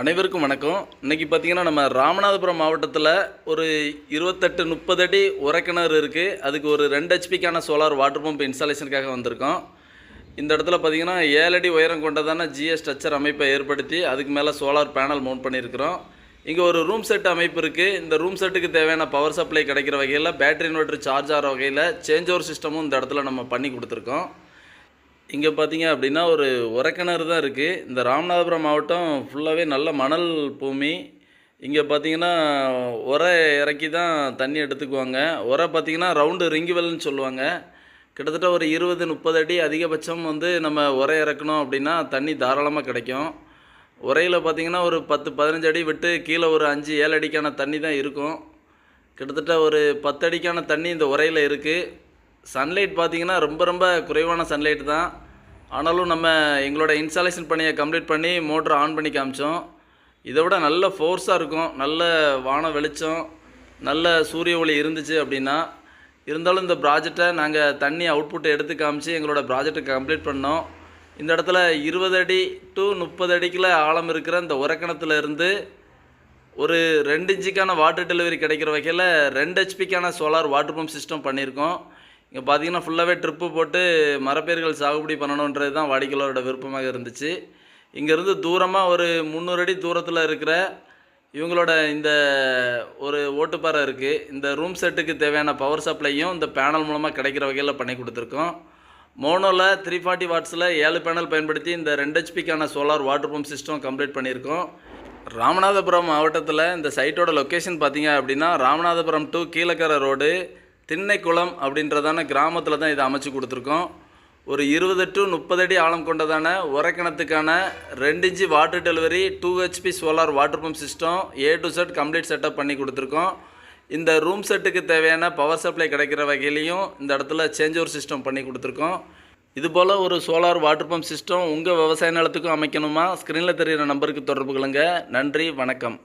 அனைவருக்கும் வணக்கம். இன்னைக்கு பார்த்தீங்கன்னா நம்ம ராமநாதபுரம் மாவட்டத்தில் ஒரு இருபத்தெட்டு முப்பது அடி உரக்கிணறு இருக்குது அதுக்கு ஒரு ரெண்டு ஹெச்பிக்கான சோலார் வாட்டர் பம்ப் இன்ஸ்டாலேஷனுக்காக வந்திருக்கோம். இந்த இடத்துல பார்த்தீங்கன்னா ஏழு அடி உயரம் கொண்டதான ஜிஎஸ் ஸ்ட்ரக்சர் அமைப்பை ஏற்படுத்தி அதுக்கு மேலே சோலார் பேனல் மவுண்ட் பண்ணியிருக்கிறோம். இங்கே ஒரு ரூம் செட் அமைப்பு இருக்குது இந்த ரூம் செட்டுக்கு தேவையான பவர் சப்ளை கிடைக்கிற வகையில் பேட்டரி இன்வெர்டர் சார்ஜ் ஆகிற வகையில் சேஞ்ச் ஓவர் சிஸ்டமும் இந்த இடத்துல நம்ம பண்ணி கொடுத்துருக்கோம். இங்கே பார்த்தீங்க அப்படின்னா ஒரு உரக்கிணறு தான் இருக்குது இந்த ராமநாதபுரம் மாவட்டம் ஃபுல்லாகவே நல்ல மணல் பூமி. இங்கே பார்த்தீங்கன்னா உரை இறக்கி தான் தண்ணி எடுத்துக்குவாங்க. உரை பார்த்தீங்கன்னா ரவுண்டு ரிங்குவெல்னு சொல்லுவாங்க. கிட்டத்தட்ட ஒரு இருபது முப்பது அடி அதிகபட்சம் வந்து நம்ம உரை இறக்கணும் அப்படின்னா தண்ணி தாராளமாக கிடைக்கும். உரையில் பார்த்தீங்கன்னா ஒரு பத்து பதினஞ்சு அடி விட்டு கீழே ஒரு அஞ்சு ஏழு அடிக்கான தண்ணி தான் இருக்கும். கிட்டத்தட்ட ஒரு பத்து அடிக்கான தண்ணி இந்த உரையில் இருக்குது சன்லைட் பார்த்தீங்கன்னா ரொம்ப ரொம்ப குறைவான சன்லைட் தான். ஆனாலும் நம்ம எங்களோட இன்ஸ்டாலேஷன் பணியை கம்ப்ளீட் பண்ணி மோட்ரு ஆன் பண்ணி காமிச்சோம். இதை விட நல்ல ஃபோர்ஸாக இருக்கும். நல்ல வான வெளிச்சம் நல்ல சூரிய ஒளி இருந்துச்சு அப்படின்னா இருந்தாலும் இந்த ப்ராஜெக்டை நாங்கள் தண்ணி அவுட்புட்டை எடுத்து காமிச்சு எங்களோட ப்ராஜெக்டை கம்ப்ளீட் பண்ணோம். இந்த இடத்துல இருபது அடி டு முப்பது அடிக்குள்ள ஆழம் இருக்கிற இந்த உரக்கணத்துல இருந்து ஒரு ரெண்டு இன்ச்சுக்கான வாட்டர் டெலிவரி கிடைக்கிற வகையில் ரெண்டு ஹெச்பிக்கான சோலார் வாட்டர் பம்ப் சிஸ்டம் பண்ணியிருக்கோம். இங்கே பார்த்தீங்கன்னா ஃபுல்லாகவே ட்ரிப்பு போட்டு மரப்பயிர்கள் சாகுபடி பண்ணணுன்றது தான் வாடிக்கையாளரோட விருப்பமாக இருந்துச்சு. இங்கேருந்து தூரமாக ஒரு முந்நூறு அடி தூரத்தில் இருக்கிற இவங்களோட இந்த ஒரு ஓட்டுப்பாறை இருக்குது இந்த ரூம் செட்டுக்கு தேவையான பவர் சப்ளையும் இந்த பேனல் மூலமாக கிடைக்கிற வகையில் பண்ணி கொடுத்துருக்கோம். மோனோவில் த்ரீ ஃபார்ட்டி வாட்ஸில் ஏழு பேனல் பயன்படுத்தி இந்த ரெண்டு ஹெச்பிக்கான solar water pump system complete பண்ணியிருக்கோம். ராமநாதபுரம் மாவட்டத்தில் இந்த சைட்டோட லொக்கேஷன் பார்த்தீங்க அப்படின்னா ராமநாதபுரம் டு கீழக்கரை ரோடு திண்ணைக்குளம் அப்படின்றதான கிராமத்தில் தான் இதை அமைச்சு கொடுத்துருக்கோம். ஒரு இருபது டு முப்பது அடி ஆழம் கொண்டதான உரக்கிணத்துக்கான ரெண்டு inch water delivery two HP solar water pump system A to Z complete setup பண்ணி கொடுத்துருக்கோம். இந்த ரூம் செட்டுக்கு தேவையான பவர் சப்ளை கிடைக்கிற வகையிலையும் இந்த இடத்துல சேஞ்ச் ஓவர் சிஸ்டம் பண்ணி கொடுத்துருக்கோம். இதுபோல் ஒரு சோலார் வாட்டர் பம்ப் சிஸ்டம் உங்கள் விவசாய நிலத்துக்கும் அமைக்கணுமா? ஸ்க்ரீனில் தெரிகிற நம்பருக்கு தொடர்பு கொள்ளுங்கள் நன்றி வணக்கம்.